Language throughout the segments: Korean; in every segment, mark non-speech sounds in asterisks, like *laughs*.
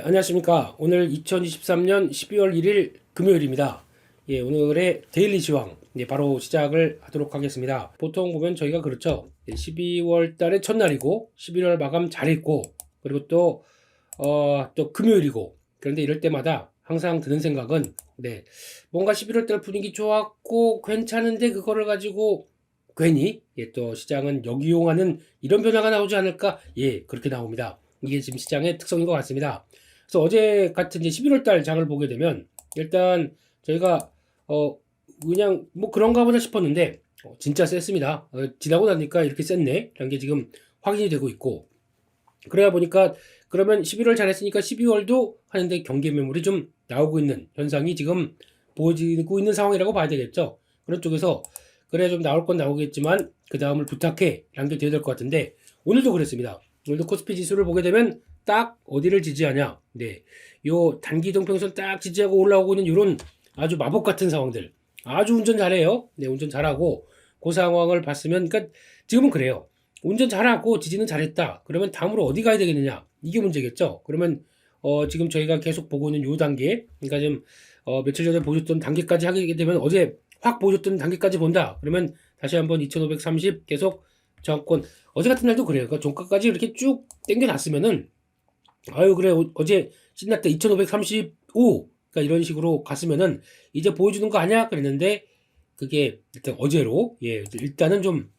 네, 안녕하십니까. 오늘 2023년 12월 1일 금요일입니다. 예, 오늘의 데일리 지왕. 예, 바로 시작을 하도록 하겠습니다. 보통 보면 저희가 그렇죠. 12월 달의 첫날이고, 11월 마감 잘했고, 그리고 또, 어, 또 금요일이고, 그런데 이럴 때마다 항상 드는 생각은, 네, 뭔가 11월 달 분위기 좋았고, 괜찮은데 그거를 가지고 괜히, 예, 또 시장은 역이용하는 이런 변화가 나오지 않을까? 예, 그렇게 나옵니다. 이게 지금 시장의 특성인 것 같습니다. 그래서 어제 같은 이제 11월 달 장을 보게 되면 일단 저희가 어 그냥 뭐 그런가 보다 싶었는데 어, 진짜 셌습니다. 어, 지나고 나니까 이렇게 셌네. 라는 게 지금 확인이 되고 있고 그러다 보니까 그러면 11월 잘했으니까 12월도 하는데 경기 매물이 좀 나오고 있는 현상이 지금 보여지고 있는 상황이라고 봐야 되겠죠. 그런 쪽에서 그래 좀 나올 건 나오겠지만 그 다음을 부탁해 라는 게 돼야 될 것 같은데 오늘도 그랬습니다. 오늘도 코스피 지수를 보게 되면 딱 어디를 지지하냐. 네. 요 단기 동평선 딱 지지하고 올라오고 있는 이런 아주 마법 같은 상황들. 아주 운전 잘해요. 네, 운전 잘하고 그 상황을 봤으면 그러니까 지금은 그래요. 운전 잘하고 지지는 잘했다. 그러면 다음으로 어디 가야 되겠느냐? 이게 문제겠죠. 그러면 어, 지금 저희가 계속 보고 있는 요 단계, 그러니까 지금 어, 며칠 전에 보셨던 단계까지 하게 되면 어제 확 보셨던 단계까지 본다. 그러면 다시 한번 2530 계속 정권 어제 같은 날도 그래요. 그러니까 종가까지 이렇게 쭉 당겨놨으면은 아유 그래. 어- 어제 신났다. 2535 그러니까 이런 식으로 갔으면은 이제 보여주는 거 아니야? 그랬는데 그게 일단 어제로. 예 일단은 좀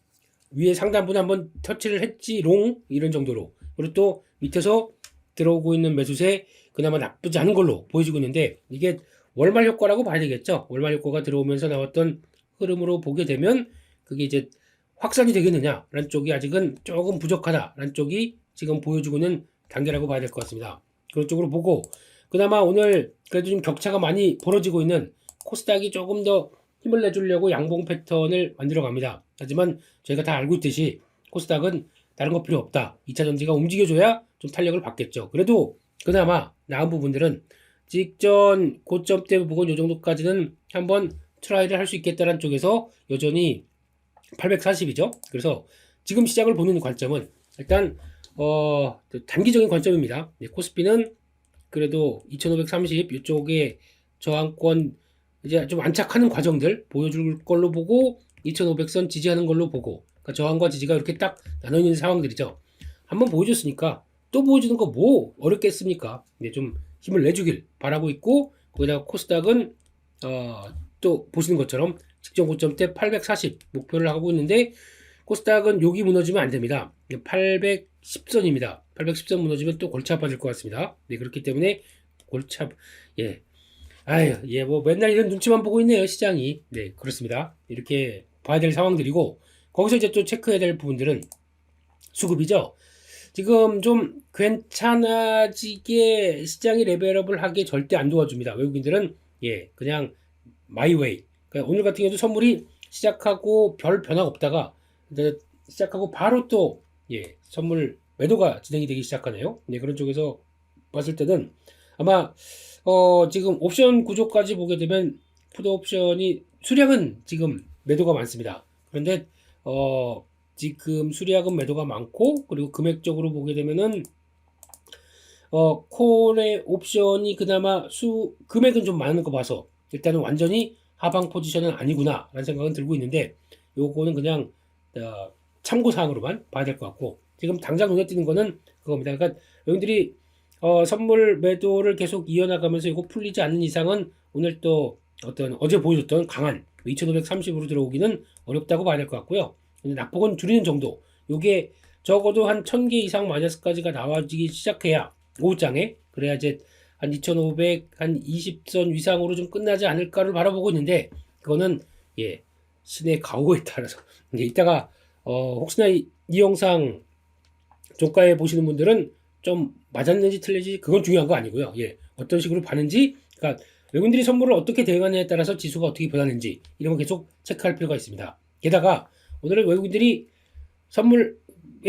위에 상단부에 한번 터치를 했지 롱. 이런 정도로. 그리고 또 밑에서 들어오고 있는 매수세 그나마 나쁘지 않은 걸로 보여지고 있는데 이게 월말 효과라고 봐야 되겠죠? 월말 효과가 들어오면서 나왔던 흐름으로 보게 되면 그게 이제 확산이 되겠느냐라는 쪽이 아직은 조금 부족하다라는 쪽이 지금 보여주고 있는 단계라고 봐야 될 것 같습니다. 그런 쪽으로 보고 그나마 오늘 그래도 좀 격차가 많이 벌어지고 있는 코스닥이 조금 더 힘을 내주려고 양봉 패턴을 만들어 갑니다. 하지만 저희가 다 알고 있듯이 코스닥은 다른 거 필요 없다. 2차 전지가 움직여줘야 좀 탄력을 받겠죠. 그래도 그나마 나은 부분들은 직전 고점 때 보고 이 정도까지는 한번 트라이를 할 수 있겠다는 쪽에서 여전히 840이죠. 그래서 지금 시장을 보는 관점은 일단 어, 단기적인 관점입니다. 네, 코스피는 그래도 2530 이쪽에 저항권 이제 좀 안착하는 과정들 보여줄 걸로 보고 2500선 지지하는 걸로 보고 그러니까 저항과 지지가 이렇게 딱 나눠 있는 상황들이죠. 한번 보여줬으니까 또 보여주는 거 뭐 어렵겠습니까? 네, 좀 힘을 내주길 바라고 있고 거기다가 코스닥은 어, 또 보시는 것처럼 직전 고점 때 840 목표를 하고 있는데 코스닥은 여기 무너지면 안 됩니다. 810선입니다. 810선 무너지면 또 골치 아파질 것 같습니다. 네, 그렇기 때문에 골치 아, 예. 아유, 예, 뭐 맨날 이런 눈치만 보고 있네요, 시장이. 네, 그렇습니다. 이렇게 봐야 될 상황들이고, 거기서 이제 또 체크해야 될 부분들은 수급이죠. 지금 좀 괜찮아지게 시장이 레벨업을 하게 절대 안 도와줍니다. 외국인들은 예, 그냥 마이웨이. 그러니까 오늘 같은 경우도 선물이 시작하고 별 변화가 없다가 이제 시작하고 바로 또 예, 선물 매도가 진행이 되기 시작하네요. 네, 그런 쪽에서 봤을 때는 아마 어, 지금 옵션 구조까지 보게 되면 푸드 옵션이 수량은 지금 매도가 많습니다. 그런데 어, 지금 수량은 매도가 많고 그리고 금액적으로 보게 되면은 어, 콜의 옵션이 그나마 수 금액은 좀 많은 거 봐서 일단은 완전히 하방 포지션은 아니구나 라는 생각은 들고 있는데 요거는 그냥 어, 참고 사항으로만 봐야 될 것 같고 지금 당장 눈에 띄는 거는 그겁니다. 그러니까 여러분들이 어, 선물 매도를 계속 이어나가면서 이거 풀리지 않는 이상은 오늘 또 어떤 어제 보여줬던 강한 2530으로 들어오기는 어렵다고 봐야 될 것 같고요. 낙폭은 줄이는 정도. 요게 적어도 한 1000개 이상 마이너스까지가 나와지기 시작해야 오후장에 그래야 이제 한 2500, 한 20선 위상으로 좀 끝나지 않을까를 바라보고 있는데 그거는 예 신의 가오에 따라서 *laughs* 이따가 어 혹시나 이, 이 영상 종가에 보시는 분들은 좀 맞았는지 틀린지 그건 중요한 거 아니고요. 예. 어떤 식으로 봤는지 그러니까 외국인들이 선물을 어떻게 대응하느냐에 따라서 지수가 어떻게 변하는지 이런 거 계속 체크할 필요가 있습니다. 게다가 오늘은 외국인들이 선물에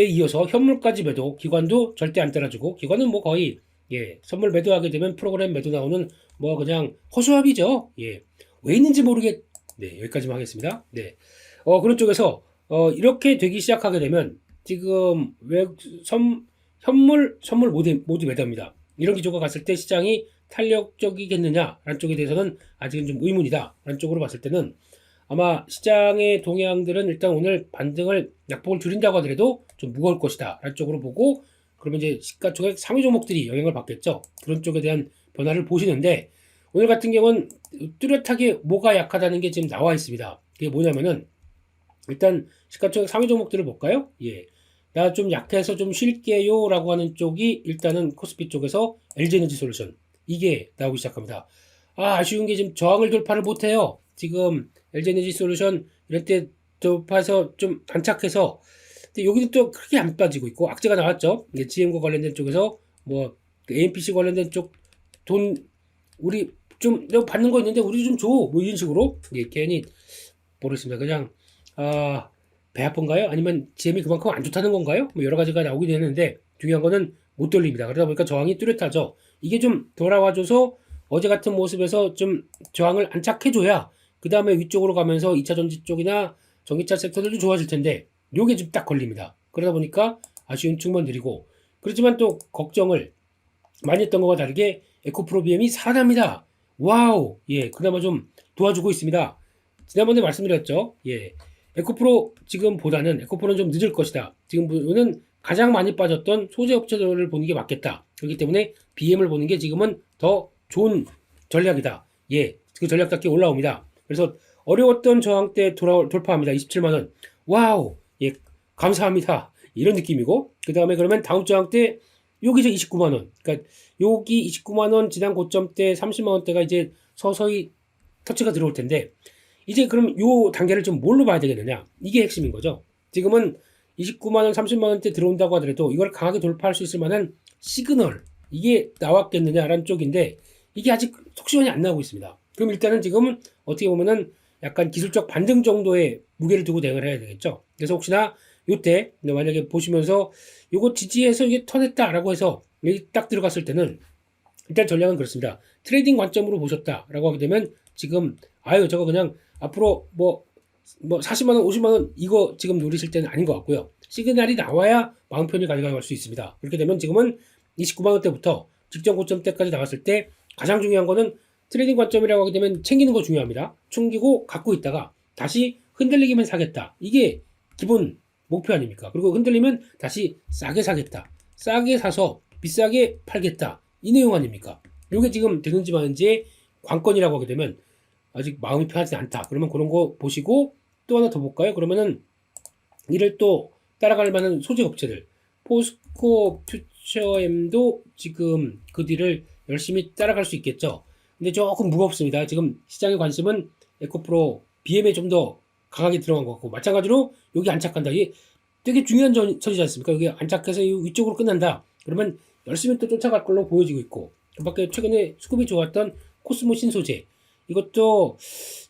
이어서 현물까지 매도 기관도 절대 안 따라주고 기관은 뭐 거의 예 선물 매도하게 되면 프로그램 매도 나오는 뭐 그냥 허수아비죠. 예 왜 있는지 모르겠 네 여기까지만 하겠습니다. 네 어 그런 쪽에서 어 이렇게 되기 시작하게 되면 지금 외 선, 현물 선물 모두 모두 매도합니다 이런 기조가 갔을 때 시장이 탄력적이겠느냐라는 쪽에 대해서는 아직은 좀 의문이다. 라는 쪽으로 봤을 때는 아마 시장의 동향들은 일단 오늘 반등을 약폭을 줄인다고 하더라도 좀 무거울 것이다. 라는 쪽으로 보고 그러면 이제 시가총액 상위 종목들이 영향을 받겠죠. 그런 쪽에 대한 변화를 보시는데 오늘 같은 경우는 뚜렷하게 뭐가 약하다는 게 지금 나와 있습니다. 그게 뭐냐면은 일단 시가총액 상위 종목들을 볼까요? 예. 나 좀 약해서 좀 쉴게요 라고 하는 쪽이 일단은 코스피 쪽에서 LG에너지 솔루션 이게 나오기 시작합니다. 아, 아쉬운 게 지금 저항을 돌파를 못해요. 지금 LG에너지 솔루션 이럴 때 돌파해서 좀 안착해서 근데 여기는 또 크게 안 빠지고 있고 악재가 나왔죠. 이게 GM과 관련된 쪽에서 뭐그 AMPC 관련된 쪽 돈 우리 좀 내가 받는 거 있는데 우리 좀 줘. 뭐 이런 식으로 예, 괜히 모르겠습니다. 그냥 아, 배 아픈가요? 아니면 GM이 그만큼 안 좋다는 건가요? 뭐 여러 가지가 나오긴 되는데 중요한 거는 못 돌립니다. 그러다 보니까 저항이 뚜렷하죠. 이게 좀 돌아와줘서 어제 같은 모습에서 좀 저항을 안착해줘야 그 다음에 위쪽으로 가면서 2차 전지 쪽이나 전기차 섹터들도 좋아질 텐데 요게 좀 딱 걸립니다. 그러다 보니까 아쉬운 측면들이고 그렇지만 또 걱정을 많이 했던 것과 다르게 에코프로 BM이 살아납니다. 와우! 예, 그나마 좀 도와주고 있습니다. 지난번에 말씀드렸죠. 예. 에코프로 지금보다는 에코프로는 좀 늦을 것이다. 지금은 가장 많이 빠졌던 소재 업체들을 보는 게 맞겠다. 그렇기 때문에 BM을 보는 게 지금은 더 좋은 전략이다. 예. 그 전략 답게 올라옵니다. 그래서 어려웠던 저항 때 돌아, 돌파합니다. 27만 원. 와우! 예. 감사합니다. 이런 느낌이고, 그 다음에 그러면 다음 저항 때 여기서 29만 원. 그러니까 여기 29만 원 지난 고점 때 30만 원대가 이제 서서히 터치가 들어올 텐데, 이제 그럼 요 단계를 좀 뭘로 봐야 되겠느냐? 이게 핵심인 거죠. 지금은 29만 원, 30만 원대 들어온다고 하더라도 이걸 강하게 돌파할 수 있을 만한 시그널, 이게 나왔겠느냐라는 쪽인데, 이게 아직 속시원이 안 나오고 있습니다. 그럼 일단은 지금은 어떻게 보면은 약간 기술적 반등 정도의 무게를 두고 대응을 해야 되겠죠. 그래서 혹시나 요때 만약에 보시면서 요거 지지해서 이게 턴했다라고 해서 여기 딱 들어갔을 때는 일단 전략은 그렇습니다. 트레이딩 관점으로 보셨다라고 하게 되면 지금 아유 저거 그냥 앞으로 뭐 뭐 40만 원, 50만 원 이거 지금 노리실 때는 아닌 것 같고요. 시그널이 나와야 마음 편히 가져갈 수 있습니다. 그렇게 되면 지금은 29만 원 대부터 직전 고점 때까지 나왔을 때 가장 중요한 거는 트레이딩 관점이라고 하게 되면 챙기는 거 중요합니다. 챙기고 갖고 있다가 다시 흔들리기만 사겠다. 이게 기본 목표 아닙니까? 그리고 흔들리면 다시 싸게 사겠다. 싸게 사서 비싸게 팔겠다. 이 내용 아닙니까? 이게 지금 되는지 마는지의 관건이라고 하게 되면 아직 마음이 편하지 않다. 그러면 그런 거 보시고 또 하나 더 볼까요? 그러면은 이를 또 따라갈 만한 소재 업체들 포스코 퓨처엠도 지금 그 뒤를 열심히 따라갈 수 있겠죠. 근데 조금 무겁습니다. 지금 시장의 관심은 에코프로 BM에 좀 더 강하게 들어간 것 같고 마찬가지로 여기 안착한다. 이게 되게 중요한 전- 처지지 않습니까? 여기 안착해서 이 위쪽으로 끝난다. 그러면 열심히 또 쫓아갈 걸로 보여지고 있고 그 밖에 최근에 수급이 좋았던 코스모 신소재 이것도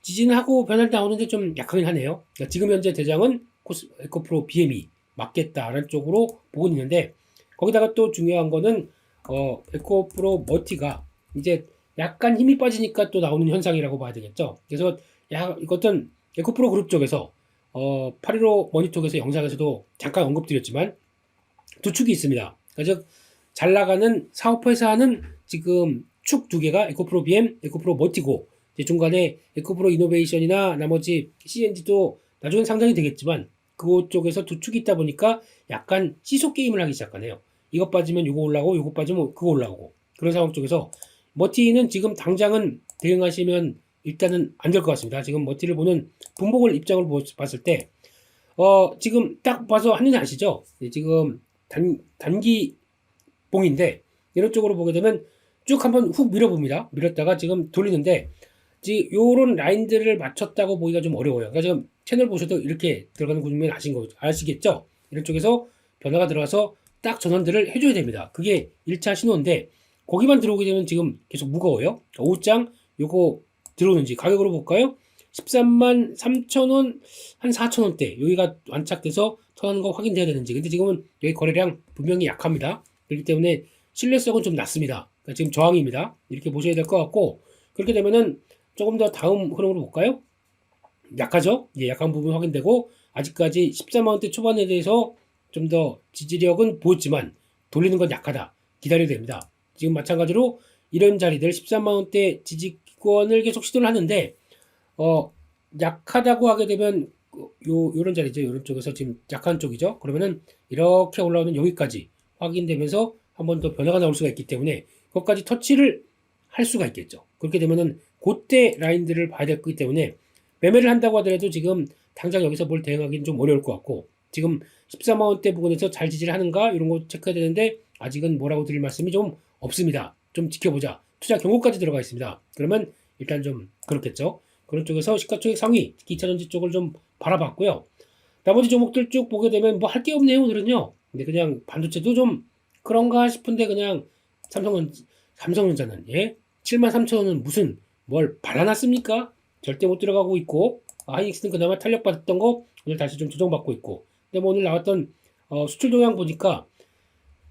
지진하고 변할 나오는데 좀 약하긴 하네요. 그러니까 지금 현재 대장은 코스 에코프로 BM이 맞겠다라는 쪽으로 보고 있는데 거기다가 또 중요한 거는 어 에코프로 머티가 이제 약간 힘이 빠지니까 또 나오는 현상이라고 봐야 되겠죠. 그래서 야 이것은 에코프로 그룹 쪽에서 어 815 머니톡에서 영상에서도 잠깐 언급드렸지만 두 축이 있습니다. 그러니까 즉, 잘 나가는 사업회사 하는 지금 축 두 개가 에코프로 BM, 에코프로 머티고 중간에 에코프로 이노베이션이나 나머지 CNG도 나중에 상장이 되겠지만 그곳 쪽에서 두 축이 있다 보니까 약간 시소 게임을 하기 시작하네요. 이것 빠지면 이거 올라오고 이거 빠지면 그거 올라오고 그런 상황 쪽에서 머티는 지금 당장은 대응하시면 일단은 안 될 것 같습니다. 지금 머티를 보는 분봉을 입장을 보- 봤을 때 어, 지금 딱 봐서 하느냐 아시죠? 네, 지금 단, 단기 봉인데 이런 쪽으로 보게 되면 쭉 한번 훅 밀어봅니다. 밀었다가 지금 돌리는데 지 요런 라인들을 맞췄다고 보기가 좀 어려워요. 그러니까 지금 채널 보셔도 이렇게 들어가는 구조면 아신 거 아시겠죠? 이런 쪽에서 변화가 들어가서 딱 전환들을 해줘야 됩니다. 그게 1차 신호인데 거기만 들어오게 되면 지금 계속 무거워요. 5장 요거 들어오는지 가격으로 볼까요? 13만 3천 원, 한 4천 원대 여기가 완착돼서 터는 거 확인돼야 되는지. 근데 지금은 여기 거래량 분명히 약합니다. 그렇기 때문에 신뢰성은 좀 낮습니다. 그러니까 지금 저항입니다. 이렇게 보셔야 될 것 같고 그렇게 되면은 조금 더 다음 흐름으로 볼까요? 약하죠? 예, 약한 부분 확인되고 아직까지 14만 원대 초반에 대해서 좀 더 지지력은 보였지만 돌리는 건 약하다. 기다려야 됩니다. 지금 마찬가지로 이런 자리들 13만 원대 지지권을 계속 시도를 하는데 어 약하다고 하게 되면 요 요런 자리죠. 요런 쪽에서 지금 약한 쪽이죠. 그러면은 이렇게 올라오는 여기까지 확인되면서 한 번 더 변화가 나올 수가 있기 때문에 그것까지 터치를 할 수가 있겠죠. 그렇게 되면은 그때 라인들을 봐야 될 거기 때문에 매매를 한다고 하더라도 지금 당장 여기서 뭘 대응하기는 좀 어려울 것 같고 지금 14만 원대 부근에서 잘 지지를 하는가 이런 거 체크해야 되는데 아직은 뭐라고 드릴 말씀이 좀 없습니다. 좀 지켜보자. 투자 경고까지 들어가 있습니다. 그러면 일단 좀 그렇겠죠. 그런 쪽에서 시가총액 상위, 특히 2차전지 쪽을 좀 바라봤고요. 나머지 종목들 쭉 보게 되면 뭐 할 게 없네요, 오늘은요. 근데 그냥 반도체도 좀 그런가 싶은데 그냥 삼성은, 삼성전자는, 예? 7만 3천 원은 무슨 뭘 발라놨습니까? 절대 못 들어가고 있고, 하이닉스는 그나마 탄력받았던 거 오늘 다시 좀 조정받고 있고. 근데 뭐 오늘 나왔던 어, 수출 동향 보니까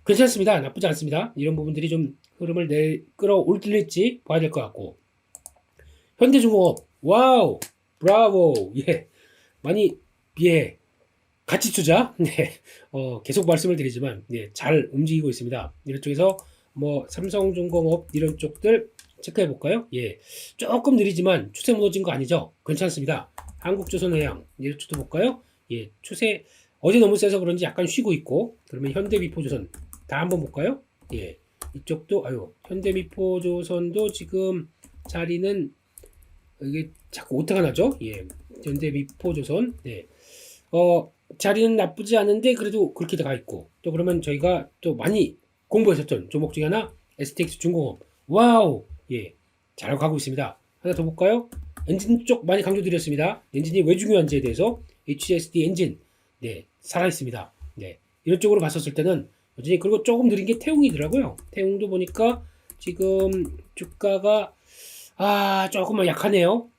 괜찮습니다. 나쁘지 않습니다. 이런 부분들이 좀 흐름을 내 끌어올릴지 봐야 될 것 같고. 현대중공업, 와우, 브라보, 예. 많이, 예. 가치 투자, *laughs* 네. 어, 계속 말씀을 드리지만, 네. 잘 움직이고 있습니다. 이런 쪽에서 뭐, 삼성중공업 이런 쪽들 체크해 볼까요? 예. 조금 느리지만 추세 무너진 거 아니죠? 괜찮습니다. 한국조선해양, 이런 쪽도 볼까요? 예. 추세, 어제 너무 세서 그런지 약간 쉬고 있고, 그러면 현대미포조선 다 한번 볼까요? 예. 이쪽도, 아유, 현대미포조선도 지금 자리는 이게 자꾸 오타가 나죠? 예. 현대미포조선. 네. 어, 자리는 나쁘지 않은데 그래도 그렇게 가 있고. 또 그러면 저희가 또 많이 공부했었던 종목 중에 하나 STX 중공업. 와우. 예. 잘 가고 있습니다. 하나 더 볼까요? 엔진 쪽 많이 강조드렸습니다. 엔진이 왜 중요한지에 대해서 HSD 엔진. 네. 살아 있습니다. 네. 이런 쪽으로 봤었을 때는 여전히 그리고 조금 느린 게 태웅이더라고요. 태웅도 보니까 지금 주가가 아, 조금만 약하네요.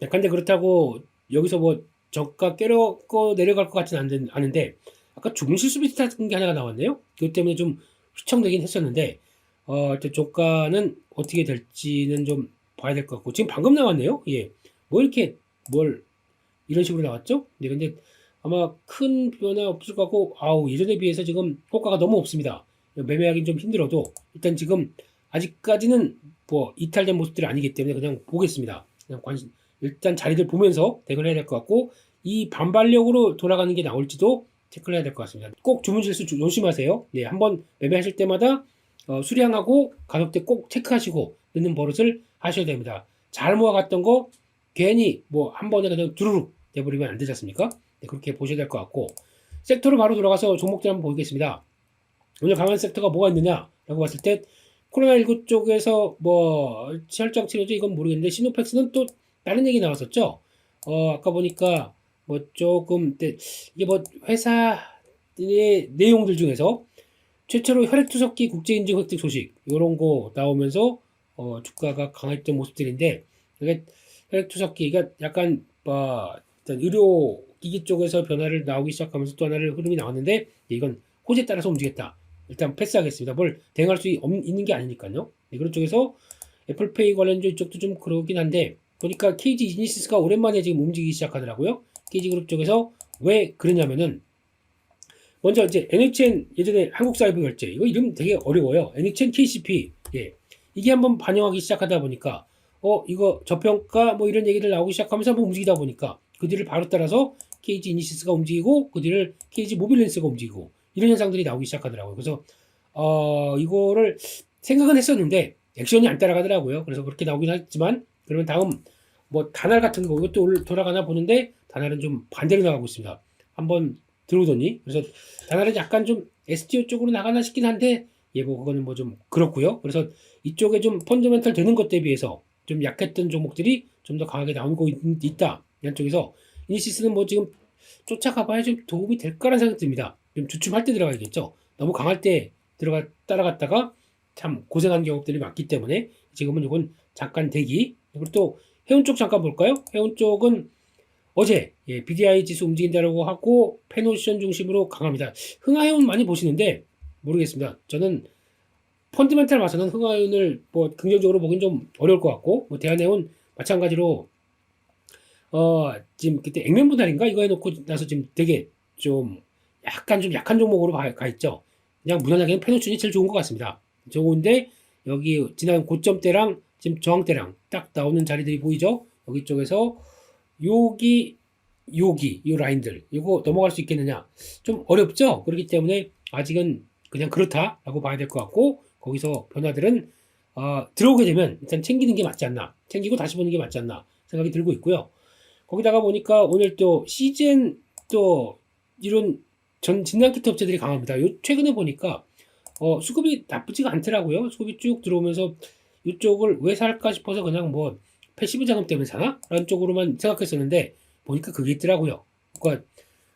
약한데 그렇다고 여기서 뭐 저가 깨려고 내려갈 것 같지는 않은데 아까 주문 실수 비슷한 게 하나가 나왔네요. 그것 때문에 좀 휘청되긴 했었는데 어, 일단 조가는 어떻게 될지는 좀 봐야 될 것 같고 지금 방금 나왔네요. 예. 뭐 이렇게 뭘 이런 식으로 나왔죠? 네, 근데 아마 큰 변화 없을 것 같고 아우 예전에 비해서 지금 효과가 너무 없습니다. 매매하기는 좀 힘들어도 일단 지금 아직까지는 뭐 이탈된 모습들이 아니기 때문에 그냥 보겠습니다. 그냥 관심 일단 자리들 보면서 대응을 해야 될 것 같고 이 반발력으로 돌아가는 게 나올지도 체크를 해야 될 것 같습니다. 꼭 주문 조- 조심하세요. 네, 한번 매매하실 때마다 어, 수량하고 가격대 꼭 체크하시고 넣는 버릇을 하셔야 됩니다. 잘 모아갔던 거 괜히 뭐 한 번에 그냥 두루룩 돼버리면 안 되지 않습니까? 네, 그렇게 보셔야 될 것 같고 섹터로 바로 들어가서 종목들 한번 보겠습니다. 오늘 강한 섹터가 뭐가 있느냐라고 봤을 때 코로나19 쪽에서 뭐 철장 치료제 이건 모르겠는데 시노팩스는 또 다른 얘기 나왔었죠. 어 아까 보니까 뭐 조금 때- 이게 뭐 회사의 내용들 중에서 최초로 혈액투석기 국제인증 획득 소식 이런 거 나오면서 어 주가가 강했던 모습들인데 이게 혈액투석기가 약간 뭐 일단 의료기기 쪽에서 변화를 나오기 시작하면서 또 하나를 흐름이 나왔는데 이건 호재에 따라서 움직였다. 일단 패스하겠습니다. 뭘 대응할 수 없, 있는 게 아니니까요. 네, 그런 쪽에서 애플페이 관련주 이쪽도 좀 그러긴 한데 보니까 KG 이니시스가 오랜만에 지금 움직이기 시작하더라고요. KG그룹 쪽에서 왜 그러냐면은 먼저 이제 NHN 예전에 한국사이버 결제 이거 이름 되게 어려워요. NHN KCP 예 이게 한번 반영하기 시작하다 보니까 어 이거 저평가 뭐 이런 얘기들 나오기 시작하면서 한번 움직이다 보니까 그 뒤를 바로 따라서 KG 이니시스가 움직이고 그 뒤를 KG 모빌랜스가 움직이고 이런 현상들이 나오기 시작하더라고요. 그래서 어 이거를 생각은 했었는데 액션이 안 따라가더라고요. 그래서 그렇게 나오긴 했지만 그러면 다음 뭐 다날 같은 거 이것도 올- 돌아가나 보는데 다날은 좀 반대로 나가고 있습니다. 한번 들어오더니 그래서 다날은 약간 좀 STO 쪽으로 나가나 싶긴 한데 예 뭐 그거는 뭐 좀 그렇고요. 그래서 이쪽에 좀 펀더멘탈 되는 것에 비해서 좀 약했던 종목들이 좀 더 강하게 나오고 있, 있다. 이런 쪽에서 이니시스는 뭐 지금 쫓아가봐야 좀 도움이 될까라는 생각이 듭니다. 좀 주춤할 때 들어가야겠죠. 너무 강할 때 들어가 따라갔다가 참 고생한 경우들이 많기 때문에 지금은 이건 잠깐 대기. 그리고 또 해운 쪽 잠깐 볼까요? 해운 쪽은 어제 예, BDI 지수 움직인다라고 하고 페노션 중심으로 강합니다. 흥하해운 많이 보시는데 모르겠습니다. 저는 펀드멘탈 봐서는 흥하해운을 뭐 긍정적으로 보긴 좀 어려울 것 같고 뭐 대한해운 마찬가지로 어 지금 그때 액면 분할인가 이거 해놓고 나서 지금 되게 좀 약간 좀 약한 종목으로 가, 가 있죠. 그냥 무난하게는 페노션이 제일 좋은 것 같습니다. 좋은데 여기 지난 고점대랑 지금 저항대랑 딱 나오는 자리들이 보이죠? 여기 쪽에서 여기 여기 이 라인들. 이거 넘어갈 수 있겠느냐? 좀 어렵죠? 그렇기 때문에 아직은 그냥 그렇다라고 봐야 될 것 같고 거기서 변화들은 어, 들어오게 되면 일단 챙기는 게 맞지 않나. 챙기고 다시 보는 게 맞지 않나 생각이 들고 있고요. 거기다가 보니까 오늘 또 시즌 또 이런 전 진단 키트 업체들이 강합니다. 요 최근에 보니까 어, 수급이 나쁘지가 않더라고요. 수급이 쭉 들어오면서 이쪽을 왜 살까 싶어서 그냥 뭐 패시브 자금 때문에 사나? 라는 쪽으로만 생각했었는데 보니까 그게 있더라고요. 그러니까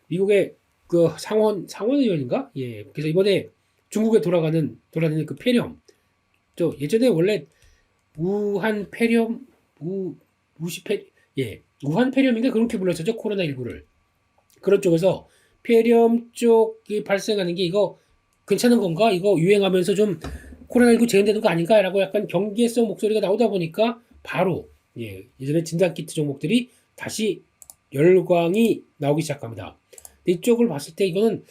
미국의 그 상원 상원 의원인가? 예. 그래서 이번에 중국에 돌아가는 돌아다니는 그 폐렴. 저 예전에 원래 우한 폐렴 우 우시 폐 예. 우한 폐렴인가 그렇게 불렀었죠. 코로나 19를. 그런 쪽에서 폐렴 쪽이 발생하는 게 이거 괜찮은 건가? 이거 유행하면서 좀 코로나19 재현되는 거 아닌가라고 약간 경계성 목소리가 나오다 보니까 바로 예, 예전에 진단 키트 종목들이 다시 열광이 나오기 시작합니다. 이쪽을 봤을 때 이거는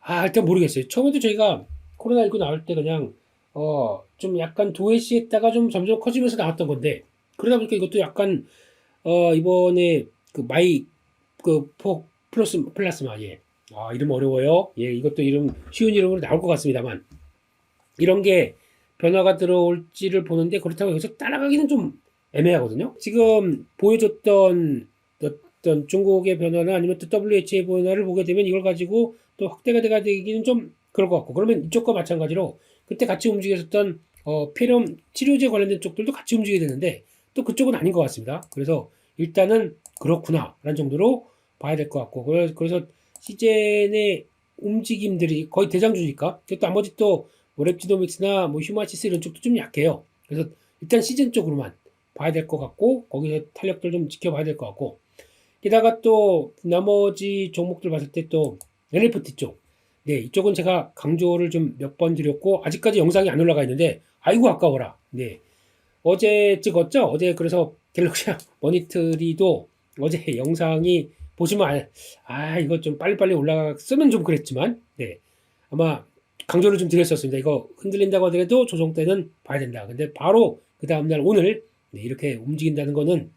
아 일단 모르겠어요. 처음에도 저희가 코로나19 나올 때 그냥 어 좀 약간 도외시했다가 좀 점점 커지면서 나왔던 건데 그러다 보니까 이것도 약간 어 이번에 그 마이 그포 플러스 플라스마 예. 아 이름 어려워요. 예 이것도 이름 쉬운 이름으로 나올 것 같습니다만 이런 게 변화가 들어올지를 보는데 그렇다고 여기서 따라가기는 좀 애매하거든요. 지금 보여줬던 어떤 중국의 변화나 아니면 또 WH의 변화를 보게 되면 이걸 가지고 또 확대가 돼가 되기는 좀 그럴 것 같고 그러면 이쪽과 마찬가지로 그때 같이 움직였었던 어, 폐렴 치료제 관련된 쪽들도 같이 움직이게 되는데 또 그쪽은 아닌 것 같습니다. 그래서 일단은 그렇구나라는 정도로 봐야 될 것 같고 그래서, 시젠의 움직임들이 거의 대장주니까 또 나머지 또 뭐 랩지노믹스나 뭐 휴마시스 이런 쪽도 좀 약해요. 그래서 일단 시즌 쪽으로만 봐야 될 것 같고 거기서 탄력들 좀 지켜봐야 될 것 같고 게다가 또 나머지 종목들 봤을 때 또 NFT 쪽 네, 이쪽은 제가 강조를 좀 몇 번 드렸고 아직까지 영상이 안 올라가 있는데 아이고 아까워라. 네. 어제 찍었죠? 어제 그래서 갤럭시 *laughs* 머니터리도 어제 영상이 보시면 아, 아 이거 좀 빨리빨리 올라갔으면 좀 그랬지만 네. 아마 강조를 좀 드렸었습니다. 이거 흔들린다고 하더라도 조정 때는 봐야 된다. 근데 바로 그 다음날 오늘 네, 이렇게 움직인다는 거는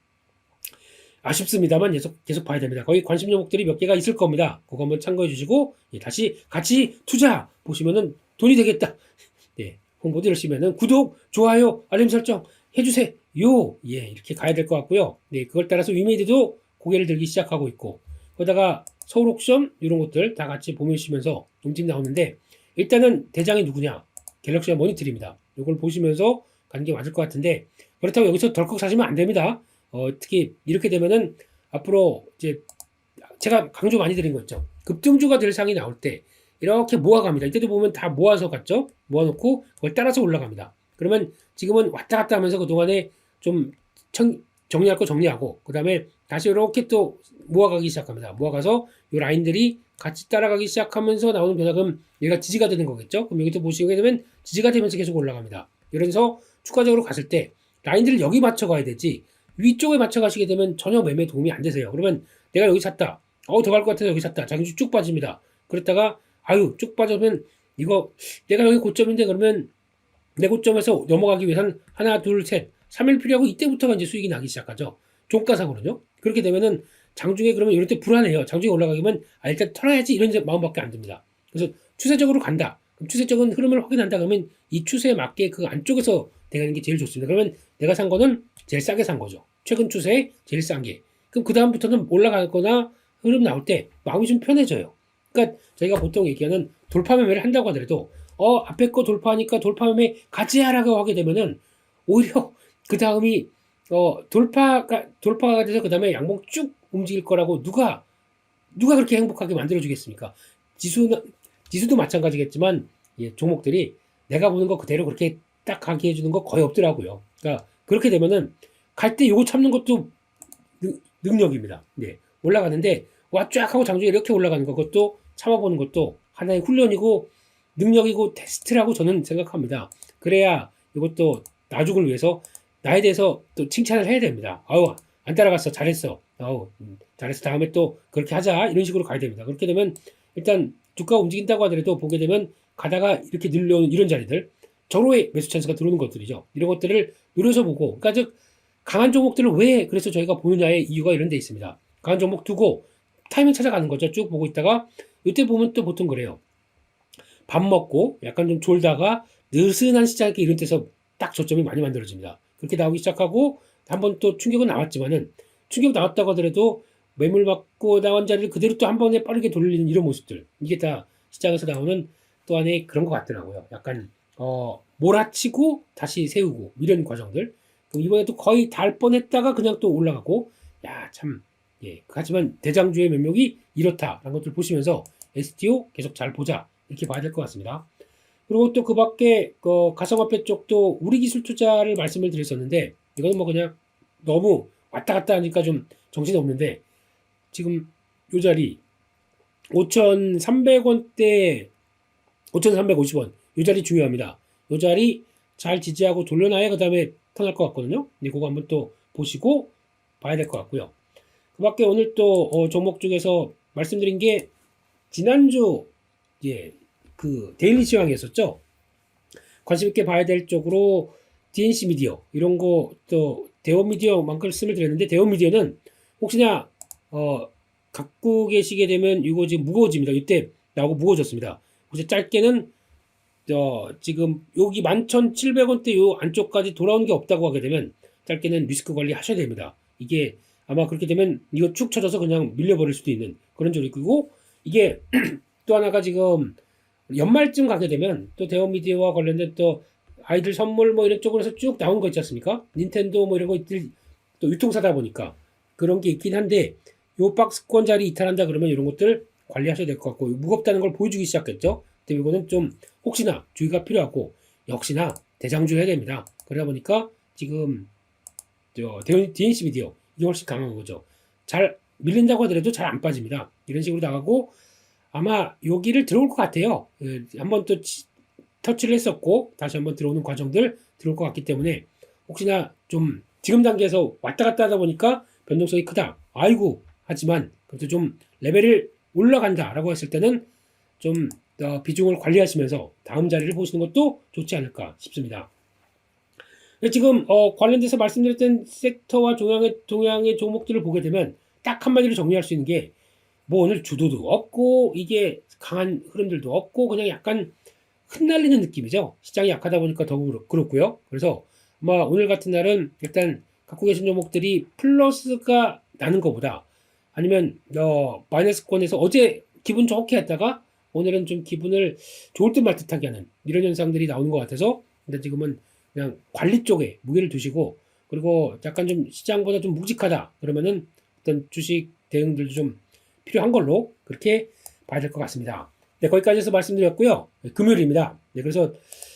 아쉽습니다만 계속 계속 봐야 됩니다. 거기 관심 종목들이 몇 개가 있을 겁니다. 그거 한번 참고해 주시고 예, 다시 같이 투자 보시면은 돈이 되겠다. 네, 홍보도 열심히 하면 구독, 좋아요, 알림 설정 해주세요. 예, 이렇게 가야 될 것 같고요. 네, 그걸 따라서 위메이드도 고개를 들기 시작하고 있고 거기다가 서울 옥션 이런 것들 다 같이 보시면서 움직임 나오는데 일단은 대장이 누구냐? 갤럭시와 모니터입니다. 이걸 보시면서 가는 게 맞을 것 같은데 그렇다고 여기서 덜컥 사시면 안 됩니다. 어, 특히 이렇게 되면은 앞으로 이제 제가 강조 많이 드린 거 있죠. 급등주가 될 상이 나올 때 이렇게 모아갑니다. 이때도 보면 다 모아서 갔죠. 모아놓고 그걸 따라서 올라갑니다. 그러면 지금은 왔다 갔다 하면서 그동안에 좀 청, 정리할 거 정리하고 그 다음에 다시 이렇게 또 모아가기 시작합니다. 모아가서 이 라인들이 같이 따라가기 시작하면서 나오는 변화금 얘가 지지가 되는 거겠죠. 그럼 여기도 보시게 되면 지지가 되면서 계속 올라갑니다. 이러면서 추가적으로 갔을 때 라인들을 여기 맞춰 가야 되지 위쪽에 맞춰 가시게 되면 전혀 매매 도움이 안 되세요. 그러면 내가 여기 샀다. 어우 더갈 것 같아서 여기 샀다. 자기 쭉 빠집니다. 그랬다가 아유 쭉 빠져면 이거 내가 여기 고점인데 그러면 내 고점에서 넘어가기 위해서는 하나 둘 셋 3일 필요하고 이때부터가 이제 수익이 나기 시작하죠. 종가상으로는요. 그렇게 되면은 장중에 그러면 이럴 때 불안해요. 장중에 올라가기면 아 일단 털어야지 이런 마음밖에 안 듭니다. 그래서 추세적으로 간다. 그럼 추세적인 흐름을 확인한다 그러면 이 추세에 맞게 그 안쪽에서 대가는 게 제일 좋습니다. 그러면 내가 산 거는 제일 싸게 산 거죠. 최근 추세에 제일 싼 게. 그럼 그 다음부터는 올라가거나 흐름 나올 때 마음이 좀 편해져요. 그러니까 저희가 보통 얘기하는 돌파 매매를 한다고 하더라도 어 앞에 거 돌파하니까 돌파 매매 같이 하라고 하게 되면은 오히려 *laughs* 그 다음이 어 돌파가 돌파가 돼서 그 다음에 양봉 쭉 움직일 거라고 누가 누가 그렇게 행복하게 만들어 주겠습니까? 지수는 지수도 마찬가지겠지만 예, 종목들이 내가 보는 거 그대로 그렇게 딱 가게 해주는 거 거의 없더라고요. 그러니까 그렇게 되면은 갈 때 요거 참는 것도 능, lực 입니다 네, 올라가는데 와쫙 하고 장중에 이렇게 올라가는 거 그것도 참아보는 것도 하나의 훈련이고 능력이고 테스트라고 저는 생각합니다. 그래야 이것도 나중을 위해서 나에 대해서 또 칭찬을 해야 됩니다. 아우 안 따라갔어 잘했어. 아우 음, 잘해서 다음에 또 그렇게 하자 이런 식으로 가야 됩니다. 그렇게 되면 일단 주가 움직인다고 하더라도 보게 되면 가다가 이렇게 늘려오는 이런 자리들 절호의 매수 찬스가 들어오는 것들이죠. 이런 것들을 노려서 보고, 그러니까 즉 강한 종목들을 왜 그래서 저희가 보느냐의 이유가 이런 데 있습니다. 강한 종목 두고 타이밍 찾아가는 거죠. 쭉 보고 있다가 이때 보면 또 보통 그래요. 밥 먹고 약간 좀 졸다가 느슨한 시장에 이런 데서 딱 저점이 많이 만들어집니다. 그렇게 나오기 시작하고 한 번 또 충격은 나왔지만은 충격 나왔다고 하더라도 매물 맞고 나온 자리를 그대로 또 한 번에 빠르게 돌리는 이런 모습들 이게 다 시장에서 나오는 또 안에 그런 것 같더라고요. 약간 어 몰아치고 다시 세우고 이런 과정들. 이번에도 거의 달 뻔했다가 그냥 또 올라가고 야 참 예. 하지만 대장주의 면목이 이렇다라는 것들 보시면서 STO 계속 잘 보자 이렇게 봐야 될 것 같습니다. 그리고 또 그 밖에 그 가상화폐 쪽도 우리 기술 투자를 말씀을 드렸었는데 이거는 뭐 그냥 너무 왔다 갔다 하니까 좀 정신이 없는데 지금 요 자리 5,300원대 5,350원 요 자리 중요합니다. 요 자리 잘 지지하고 돌려놔야 그 다음에 턴할 것 같거든요. 근데 그거 한번 또 보시고 봐야 될 것 같고요. 그 밖에 오늘 또 어, 종목 중에서 말씀드린 게 지난주 예, 그 데일리 시황이었었죠. 관심 있게 봐야 될 쪽으로 DNC 미디어 이런 거 또 대원 미디어만 말씀을 드렸는데 대원 미디어는 혹시나 어 갖고 계시게 되면 이거 지금 무거워집니다. 이때 나오고 무거워졌습니다. 그래서 짧게는 어 지금 여기 11,700원대 요 안쪽까지 돌아온 게 없다고 하게 되면 짧게는 리스크 관리 하셔야 됩니다. 이게 아마 그렇게 되면 이거 쭉 쳐져서 그냥 밀려버릴 수도 있는 그런 조리이고 이게 *clears throat* 또 하나가 지금 연말쯤 가게 되면 또 대원 미디어와 관련된 또 아이들 선물 뭐 이런 쪽으로서 쭉 나온 거 있지 않습니까? 닌텐도 뭐 이런 것들 또 유통사다 보니까 그런 게 있긴 한데 요 박스권 자리 이탈한다 그러면 이런 것들 관리하셔야 될 것 같고 무겁다는 걸 보여주기 시작했죠. 근데 이거는 좀 혹시나 주의가 필요하고 역시나 대장주 해야 됩니다. 그러다 보니까 지금 저 DNC 미디어 이게 훨씬 강한 거죠. 잘 밀린다고 하더라도 잘 안 빠집니다. 이런 식으로 나가고 아마 여기를 들어올 것 같아요. 예, 한번 또 치- 터치를 했었고 다시 한번 들어오는 과정들 들어올 것 같기 때문에 혹시나 좀 지금 단계에서 왔다 갔다 하다 보니까 변동성이 크다. 아이고 하지만 그래도 좀 레벨을 올라간다라고 했을 때는 좀 어, 비중을 관리하시면서 다음 자리를 보시는 것도 좋지 않을까 싶습니다. 지금 어, 관련돼서 말씀드렸던 섹터와 동향의 동향의 종목들을 보게 되면 딱 한마디로 정리할 수 있는 게 뭐 오늘 주도도 없고 이게 강한 흐름들도 없고 그냥 약간 흩날리는 느낌이죠. 시장이 약하다 보니까 더 그렇- 그렇고요. 그래서 아마 오늘 같은 날은 일단 갖고 계신 종목들이 플러스가 나는 것보다 아니면 어, 마이너스권에서 어제 기분 좋게 했다가 오늘은 좀 기분을 좋을 듯 말 듯하게 하는 이런 현상들이 나오는 것 같아서 근데 지금은 그냥 관리 쪽에 무게를 두시고 그리고 약간 좀 시장보다 좀 묵직하다 그러면은 어떤 주식 대응들도 좀 필요한 걸로 그렇게 봐야 될 것 같습니다. 네, 거기까지 해서 말씀드렸고요. 네, 금요일입니다. 네, 그래서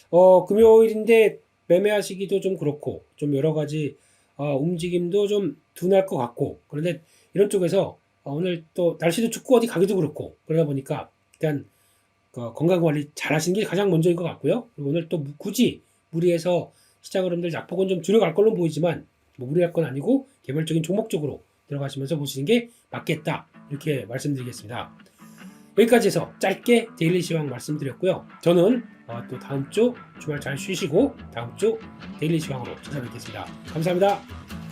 어, 금요일인데 매매하시기도 좀 그렇고 좀 여러 가지 어, 움직임도 좀 둔할 것 같고 그런데 이런 쪽에서 어, 오늘 또 날씨도 춥고 어디 가기도 그렇고 그러다 보니까 일단 그 건강 관리 잘 하시는 게 가장 먼저인 것 같고요. 오늘 또 무- 굳이 무리해서 시장 흐름들 약폭은 좀 줄여갈 걸로 보이지만 뭐 무리할 건 아니고 개별적인 종목 쪽으로 들어가시면서 보시는 게 맞겠다 이렇게 말씀드리겠습니다. 여기까지 해서 짧게 데일리 시황 말씀드렸고요. 저는 어, 또 다음 주 주말 잘 쉬시고 다음 주 데일리 시황으로 찾아뵙겠습니다. 감사합니다.